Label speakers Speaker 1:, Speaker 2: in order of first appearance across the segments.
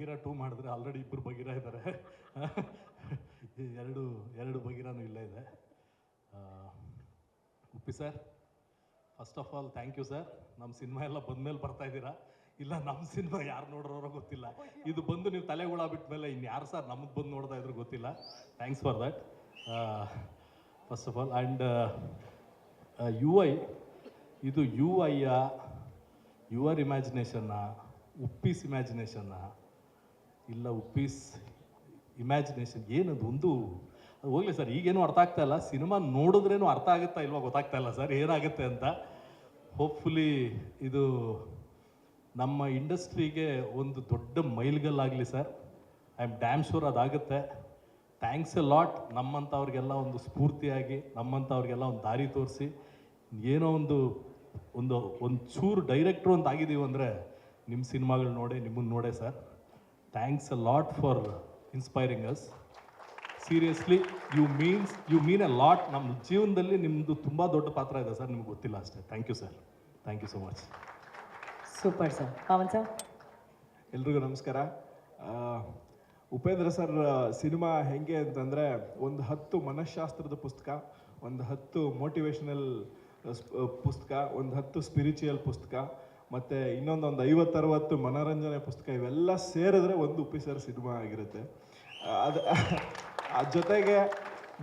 Speaker 1: Bagheera two ಮಾಡಿದ್ರೆ already ಇಬ್ಬರು ಬಗೀರ ಇದ್ದಾರೆ. ಎರಡು ಎರಡು ಬಗೀರನೂ ಇಲ್ಲೇ ಇದೆ. Uppi sir first of all thank you sir ನಮ್ಮ ಸಿನಿಮಾ ಎಲ್ಲ ಬಂದಮೇಲೆ ಬರ್ತಾ ಇದ್ದೀರಾ? ಇಲ್ಲ ನಮ್ಮ ಸಿನಿಮಾ ಯಾರು ನೋಡ್ರೋರೋ ಗೊತ್ತಿಲ್ಲ. ಇದು ಬಂದು ನೀವು ತಲೆ ಹುಳ ಬಿಟ್ಟ ಮೇಲೆ ಇನ್ನು ಯಾರು ಸರ್ ನಮಗೆ ಬಂದು ನೋಡ್ತಾ ಇದ್ರು ಗೊತ್ತಿಲ್ಲ. Thanks for that first of all and you I ಇದು ಯು ಐಯ ಯುವರ್ ಇಮ್ಯಾಜಿನೇಷನ್ನ ಉಪ್ಪೀಸ್ ಇಮ್ಯಾಜಿನೇಷನ್ನ ಇಲ್ಲ, ಉಪ್ಪೀಸ್ ಇಮ್ಯಾಜಿನೇಷನ್ ಏನದು? ಒಂದು ಅದು ಹೋಗಲಿ ಸರ್, ಈಗೇನು ಅರ್ಥ ಆಗ್ತಾ ಇಲ್ಲ. ಸಿನಿಮಾ ನೋಡಿದ್ರೇನು ಅರ್ಥ ಆಗುತ್ತಾ ಇಲ್ವಾ ಗೊತ್ತಾಗ್ತಾ ಇಲ್ಲ ಸರ್, ಏನಾಗುತ್ತೆ ಅಂತ. ಹೋಪ್ಫುಲಿ ಇದು ನಮ್ಮ ಇಂಡಸ್ಟ್ರಿಗೆ ಒಂದು ದೊಡ್ಡ ಮೈಲ್ಗಲ್ಲಾಗಲಿ sir. I am damn sure ಅದಾಗುತ್ತೆ. Thanks a lot ನಮ್ಮಂಥವ್ರಿಗೆಲ್ಲ ಒಂದು ಸ್ಫೂರ್ತಿಯಾಗಿ, ನಮ್ಮಂಥವ್ರಿಗೆಲ್ಲ ಒಂದು ದಾರಿ ತೋರಿಸಿ. ಏನೋ ಒಂದು ಒಂದು ಒಂದು ಚೂರು ಡೈರೆಕ್ಟ್ರು ಅಂತ ಆಗಿದ್ದೀವಿ ಅಂದರೆ ನಿಮ್ಮ ಸಿನಿಮಾಗಳು ನೋಡಿ ನಿಮ್ಮನ್ನು ನೋಡೇ sir. Thanks a lot for inspiring us seriously you means you mean a lot ನಮ್ಮ ಜೀವನದಲ್ಲಿ ನಿಮ್ಮದು ತುಂಬ ದೊಡ್ಡ ಪಾತ್ರ ಇದೆ ಸರ್ ನಿಮ್ಗೆ ಗೊತ್ತಿಲ್ಲ ಅಷ್ಟೇ. Thank you sir thank you so much
Speaker 2: super sir Pavan sir
Speaker 3: ಎಲ್ರಿಗೂ ನಮಸ್ಕಾರ. ಉಪೇಂದ್ರ ಸರ್ ಸಿನಿಮಾ ಹೆಂಗೆ ಅಂತಂದರೆ ಒಂದು ಹತ್ತು ಮನಃಶಾಸ್ತ್ರದ ಪುಸ್ತಕ ಒಂದು ಹತ್ತು ಮೋಟಿವೇಶನಲ್ ಪುಸ್ತಕ ಒಂದು ಹತ್ತು ಸ್ಪಿರಿಚುವಲ್ ಪುಸ್ತಕ ಮತ್ತು ಇನ್ನೊಂದು ಐವತ್ತು ಐವತ್ತರವತ್ತು ಮನೋರಂಜನೆ ಪುಸ್ತಕ ಇವೆಲ್ಲ ಸೇರಿದ್ರೆ ಒಂದು ಉಪ್ಪಿಸರ್ ಸಿನಿಮಾ ಆಗಿರುತ್ತೆ. ಅದು ಅದ್ರ ಜೊತೆಗೆ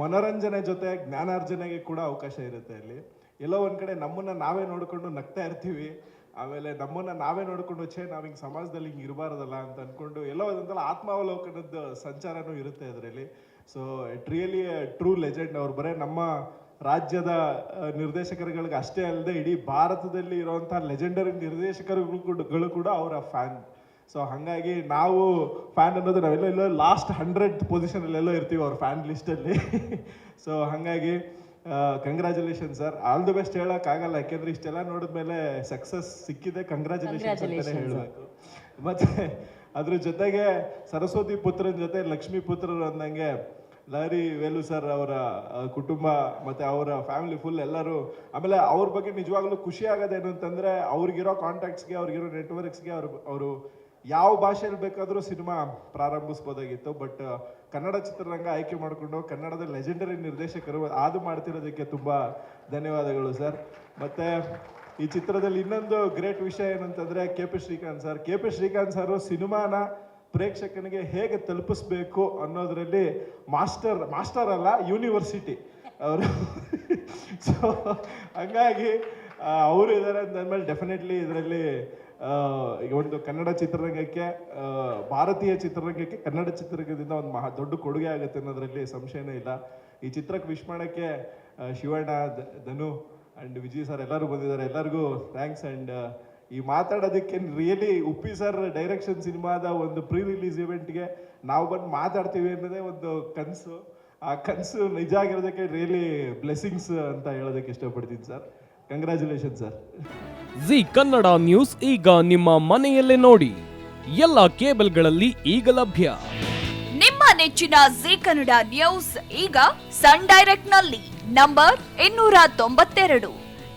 Speaker 3: ಮನೋರಂಜನೆ ಜೊತೆ ಜ್ಞಾನಾರ್ಜನೆಗೆ ಕೂಡ ಅವಕಾಶ ಇರುತ್ತೆ ಅಲ್ಲಿ. ಎಲ್ಲೋ ಒಂದು ಕಡೆ ನಮ್ಮನ್ನು ನಾವೇ ನೋಡಿಕೊಂಡು ನಗ್ತಾ ಇರ್ತೀವಿ. ಆಮೇಲೆ ನಮ್ಮನ್ನು ನಾವೇ ನೋಡಿಕೊಂಡು, ಛೇ, ನಾವು ಹಿಂಗೆ ಸಮಾಜದಲ್ಲಿ ಹಿಂಗೆ ಇರಬಾರ್ದಲ್ಲ ಅಂತ ಅಂದ್ಕೊಂಡು ಎಲ್ಲೋ ಒಂದಲ್ಲ ಆತ್ಮಾವಲೋಕನದ ಸಂಚಾರನೂ ಇರುತ್ತೆ ಅದರಲ್ಲಿ. So it really true legend ಅವ್ರು ಬರೇ ನಮ್ಮ ರಾಜ್ಯದ ನಿರ್ದೇಶಕರುಗಳಿಗೆ ಅಷ್ಟೇ ಅಲ್ಲದೆ ಇಡೀ ಭಾರತದಲ್ಲಿ ಇರುವಂತಹ ಲೆಜೆಂಡರಿ ನಿರ್ದೇಶಕರುಗಳು ಕೂಡ- ಕೂಡ ಅವರ ಫ್ಯಾನ್ ಸೊ ಹಾಗಾಗಿ ನಾವು ಫ್ಯಾನ್ ಅನ್ನೋದು ನಾವೆಲ್ಲ ಎಲ್ಲೋ ಲಾಸ್ಟ್ ಹಂಡ್ರೆಡ್ ಪೊಸಿಷನಲ್ಲೆಲ್ಲೋ ಇರ್ತೀವಿ ಅವ್ರ ಫ್ಯಾನ್ ಲಿಸ್ಟಲ್ಲಿ ಸೊ ಹಾಗಾಗಿ congratulation sir all the best ಆಗಲ್ಲ ಯಾಕೆಂದ್ರೆ ಇಷ್ಟೆಲ್ಲ ನೋಡಿದ್ಮೇಲೆ ಸಕ್ಸಸ್ ಸಿಕ್ಕಿದೆ. ಕಂಗ್ರ್ಯಾಚುಲೇಷನ್ಸ್
Speaker 2: ಅಂತಲೇ
Speaker 3: ಹೇಳಬೇಕು. ಮತ್ತೆ ಅದ್ರ ಜೊತೆಗೆ ಸರಸ್ವತಿ ಪುತ್ರನ ಜೊತೆ ಲಕ್ಷ್ಮೀ ಪುತ್ರರು ಅಂದಂಗೆ ಲಾರಿ ವೇಲು ಸರ್ ಅವರ ಕುಟುಂಬ ಮತ್ತೆ ಅವರ ಫ್ಯಾಮಿಲಿ ಫುಲ್ ಎಲ್ಲರೂ, ಆಮೇಲೆ ಅವ್ರ ಬಗ್ಗೆ ನಿಜವಾಗ್ಲೂ ಖುಷಿ ಆಗೋದೇನು ಅಂತಂದ್ರೆ ಅವ್ರಿಗಿರೋ ಕಾಂಟ್ಯಾಕ್ಟ್ಸ್ಗೆ ಅವ್ರಿಗಿರೋ ನೆಟ್ವರ್ಕ್ಸ್ಗೆ ಅವ್ರು, ಅವರು ಯಾವ ಭಾಷೆಯಲ್ಲಿ ಬೇಕಾದರೂ ಸಿನಿಮಾ ಪ್ರಾರಂಭಿಸ್ಬೋದಾಗಿತ್ತು. ಬಟ್ ಕನ್ನಡ ಚಿತ್ರರಂಗ ಆಯ್ಕೆ ಮಾಡಿಕೊಂಡು ಕನ್ನಡದ ಲೆಜೆಂಡರಿ ನಿರ್ದೇಶಕರು ಅದು ಮಾಡ್ತಿರೋದಕ್ಕೆ ತುಂಬ ಧನ್ಯವಾದಗಳು ಸರ್. ಮತ್ತೆ ಈ ಚಿತ್ರದಲ್ಲಿ ಇನ್ನೊಂದು ಗ್ರೇಟ್ ವಿಷಯ ಏನಂತಂದ್ರೆ K P Srikanth sir. K P Srikanth sir ಸಿನಿಮಾನ ಪ್ರೇಕ್ಷಕನಿಗೆ ಹೇಗೆ ತಲುಪಿಸ್ಬೇಕು ಅನ್ನೋದರಲ್ಲಿ ಮಾಸ್ಟರ್ ಮಾಸ್ಟರ್ ಅಲ್ಲ, ಯೂನಿವರ್ಸಿಟಿ. ಅವರು ಸೊ ಹಂಗಾಗಿ ಅವರು ಇದ್ದಾರೆ ಅಂತಂದ್ಮೇಲೆ ಡೆಫಿನೆಟ್ಲಿ ಇದರಲ್ಲಿ ಈಗ ಒಂದು ಕನ್ನಡ ಚಿತ್ರರಂಗಕ್ಕೆ ಭಾರತೀಯ ಚಿತ್ರರಂಗಕ್ಕೆ ಕನ್ನಡ ಚಿತ್ರರಂಗದಿಂದ ಒಂದು ಮಹಾ, ದೊಡ್ಡ ಕೊಡುಗೆ ಆಗುತ್ತೆ ಅನ್ನೋದರಲ್ಲಿ ಸಂಶಯನೇ ಇಲ್ಲ. ಈ ಚಿತ್ರಕ್ಕೆ ವಿಶ್ ಮಾಡೋಕ್ಕೆ ಶಿವಣ್ಣ ಧನು ಆ್ಯಂಡ್ ವಿಜಯ್ ಸರ್ ಎಲ್ಲರೂ ಬಂದಿದ್ದಾರೆ. ಎಲ್ಲರಿಗೂ ಥ್ಯಾಂಕ್ಸ್ ಅಂಡ್ ಈ ಮಾತಾಡೋದಕ್ಕೆ ರಿಯಲಿ ಉಪ್ಪಿ ಸರ್ ಡೈರೆಕ್ಷನ್ ಸಿನಿಮಾದ ಒಂದು ಪ್ರೀ ರಿಲೀಸ್ ಇವೆಂಟ್ಗೆ ನಾವು ಬಂದು ಮಾತಾಡ್ತೀವಿ ಅನ್ನೋದೇ ಒಂದು ಕನಸು. ಆ ಕನಸು ನಿಜ ಆಗಿರೋದಕ್ಕೆ ರಿಯಲಿ ಬ್ಲೆಸ್ಸಿಂಗ್ಸ್ ಅಂತ ಹೇಳೋದಕ್ಕೆ ಇಷ್ಟಪಡ್ತೀನಿ sir congratulation sir
Speaker 4: Zee Kannada news ಈಗ ನಿಮ್ಮ ಮನೆಯಲ್ಲೇ ನೋಡಿ. ಎಲ್ಲ ಕೇಬಲ್ಗಳಲ್ಲಿ ಈಗ ಲಭ್ಯ.
Speaker 5: ನಿಮ್ಮ ನೆಚ್ಚಿನ ಜಿ ಕನ್ನಡ ನ್ಯೂಸ್ ಈಗ ಸನ್ ಡೈರೆಕ್ಟ್ನಲ್ಲಿ ನಂಬರ್ ಇನ್ನೂರ ತೊಂಬತ್ತೆರಡು.